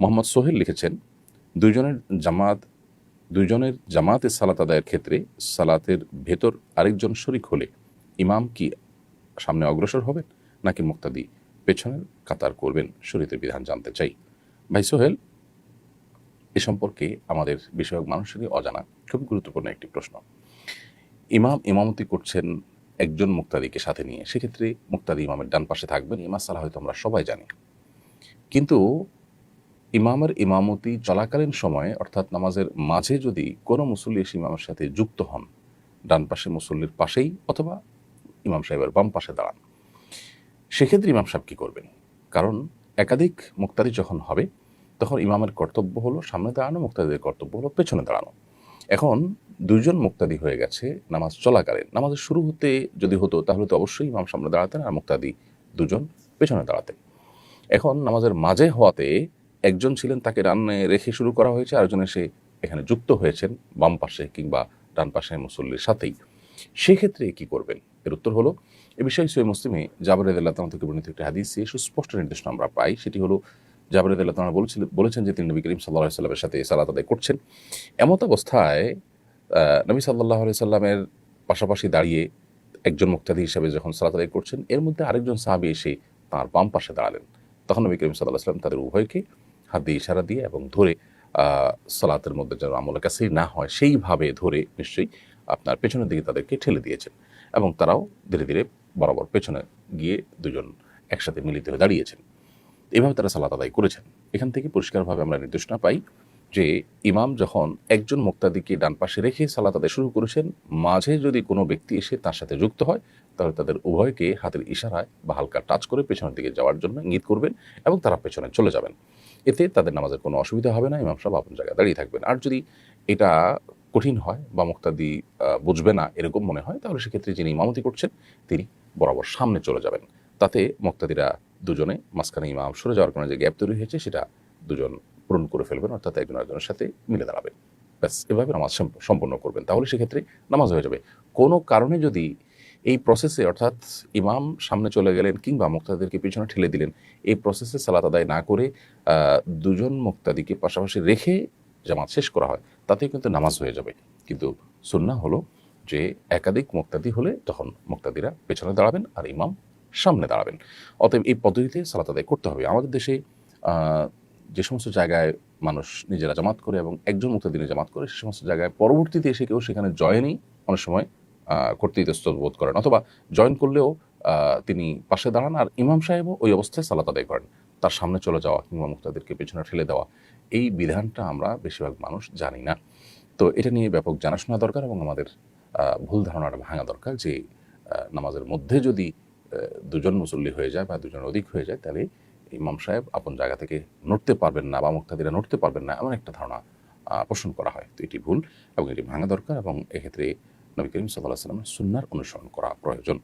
মোহাম্মদ সোহেল লিখেছেন, দুইজনের জামাত, দুইজনের জামাতে সালাত আদায়ের ক্ষেত্রে সালাতের ভেতর আরেকজন শরিক হলে ইমাম কি সামনে অগ্রসর হবেন নাকি মুক্তাদি পেছনের কাতার করবেন শরীয়তের বিধান জানতে চাই? ভাই সোহেল, এ সম্পর্কে আমাদের বিষয়ক মানুষেরই অজানা, খুবই গুরুত্বপূর্ণ একটি প্রশ্ন। ইমাম ইমামতি করছেন একজন মুক্তাদিকে সাথে নিয়ে, সেক্ষেত্রে মুক্তাদি ইমামের ডান পাশে থাকবেন এই মাসালা হয়তো আমরা সবাই জানি। কিন্তু ইমামের ইমামতি চলাকালীন সময়ে, অর্থাৎ নামাজের মাঝে যদি কোনো মুসল্লি এসে ইমামের সাথে যুক্ত হন, ডান পাশে মুসল্লির পাশেই অথবা ইমাম সাহেবের বাম পাশে দাঁড়ান, সেক্ষেত্রে ইমাম সাহেব কী করবেন? কারণ একাধিক মুক্তাদি যখন হবে, তখন ইমামের কর্তব্য হলো সামনে দাঁড়ানো, মুক্তাদিদের কর্তব্য হলো পেছনে দাঁড়ানো। এখন দুইজন মুক্তাদি হয়ে গেছে, নামাজ চলাকালীন। নামাজের শুরু হতে যদি হতো, তাহলে তো অবশ্যই ইমাম সামনে দাঁড়াতেন আর মুক্তাদি দুজন পেছনে দাঁড়াতেন। এখন নামাজের মাঝে হওয়াতে একজন ছিলেন, তাকে রান্নে রেখে শুরু করা হয়েছে আরেকজন এসে এখানে যুক্ত হয়েছেন, বাম পাশে কিংবা ডান পাশে মুসল্লির সাথেই। সেক্ষেত্রে কি করবেন? এর উত্তর হলো, এ বিষয়ে সৈয় মুসলিমে জাবর আল্লাহ থেকে বর্ণিত একটি হাদিসে সুস্পষ্ট নির্দেশনা আমরা পাই। সেটি হলো, জাবর আল্লাহ তালা বলেছিলেন বলেছেন যে তিনি নবী করিম সাল্লাহ সাল্লামের সাথে সালাত আদায় করছেন। এমত অবস্থায় নবী সাল্লাহ সাল্লামের পাশাপাশি দাঁড়িয়ে একজন মুক্তাদি হিসাবে যখন সালাত আদায় করছেন, এর মধ্যে আরেকজন সাহাবি এসে তাঁর বাম পাশে দাঁড়ালেন। তখন নবী করিম সাল্লাহ সাল্লাম তাদের উভয়কে হাত দিয়ে ইশারা দিয়ে এবং ধরে সালাতের মধ্যে যেন আমলে কাছেই না হয়, সেইভাবে ধরে নিশ্চয়ই আপনার পেছনের দিকে তাদেরকে ঠেলে দিয়েছেন। এবং তারাও ধীরে ধীরে বরাবর পেছনে গিয়ে দুজন একসাথে মিলিত হয়ে দাঁড়িয়েছেন। এভাবে তারা সালাত আদায় করেছেন। এখান থেকে পরিষ্কারভাবে আমরা নির্দেশনা পাই যে ইমাম যখন একজন মুক্তাদিকে ডান পাশে রেখে সালাত আদায় শুরু করেছেন, মাঝে যদি কোনো ব্যক্তি এসে তার সাথে যুক্ত হয়, তাহলে তাদের উভয়কে হাতের ইশারায় বা হালকা টাচ করে পেছনের দিকে যাওয়ার জন্য ইঙ্গিত করবেন এবং তারা পেছনে চলে যাবেন। এতে তাদের নামাজের কোনো অসুবিধা হবে না, ইমাম সাহেব আপন জায়গায় দাঁড়িয়ে থাকবেন। আর যদি এটা কঠিন হয় বা মুক্তাদি বুঝবে না এরকম মনে হয়, তাহলে সেক্ষেত্রে যিনি ইমামতি করছেন, তিনি বরাবর সামনে চলে যাবেন। তাতে মুক্তাদিরা দুজনে মাঝখানে ইমাম সরে যাওয়ার কারণে যে গ্যাপ তৈরি হয়েছে, সেটা দুজন পূরণ করে ফেলবেন, অর্থাৎ একজন আরেকজনের সাথে মিলে দাঁড়াবেন। ব্যাস, এভাবে নামাজ সম্প- সম্পন্ন করবেন। তাহলে সেক্ষেত্রে নামাজ হয়ে যাবে। কোনো কারণে যদি এই প্রসেসে অর্থাৎ ইমাম সামনে চলে গেলেন কিংবা মুক্তাদিদেরকে পিছনে ঠেলে দিলেন, এই প্রসেসে সালাত আদায় না করে দুজন মুক্তাদিকে পাশাপাশি রেখে জামাত শেষ করা হয় তাতে কিন্তু নামাজ হয়ে যাবে। কিন্তু সুন্না হলো যে একাধিক মুক্তাদি হলে তখন মুক্তাদিরা পেছনে দাঁড়াবেন আর ইমাম সামনে দাঁড়াবেন। অতএব এই পদ্ধতিতে সালাত আদায় করতে হবে। আমাদের দেশে যে সমস্ত জায়গায় মানুষ নিজেরা জামাত করে এবং একজন মুক্তাদিনে জামাত করে, সে সমস্ত জায়গায় পরবর্তীতে এসে কেউ সেখানে জয়েনই অনেক সময় করতে বোধ করেন। অথবা জয়েন করলেও তিনি পাশে দাঁড়ান আর ইমাম সাহেবও ওই অবস্থায় সালাত আদায় করেন। তার সামনে চলে যাওয়া কিংবা মুক্তাদেরকে পেছনে ঠেলে দেওয়া, এই বিধানটা আমরা বেশিরভাগ মানুষ জানি না। তো এটা নিয়ে ব্যাপক জানাশোনা দরকার এবং আমাদের ভুল ধারণাটা ভাঙা দরকার যে নামাজের মধ্যে যদি দুজন মুসল্লি হয়ে যায় বা দুজন অধিক হয়ে যায়, তাহলে ইমাম সাহেব আপন জায়গা থেকে নড়তে পারবেন না বা মুক্তাদিরা নড়তে পারবেন না, এমন একটা ধারণা পোষণ করা হয়। তো এটি ভুল এবং এটি ভাঙা দরকার এবং এক্ষেত্রে নবী করিম সাল্লাহ সাল্লামের সুন্নার অনুসরণ করা প্রয়োজন।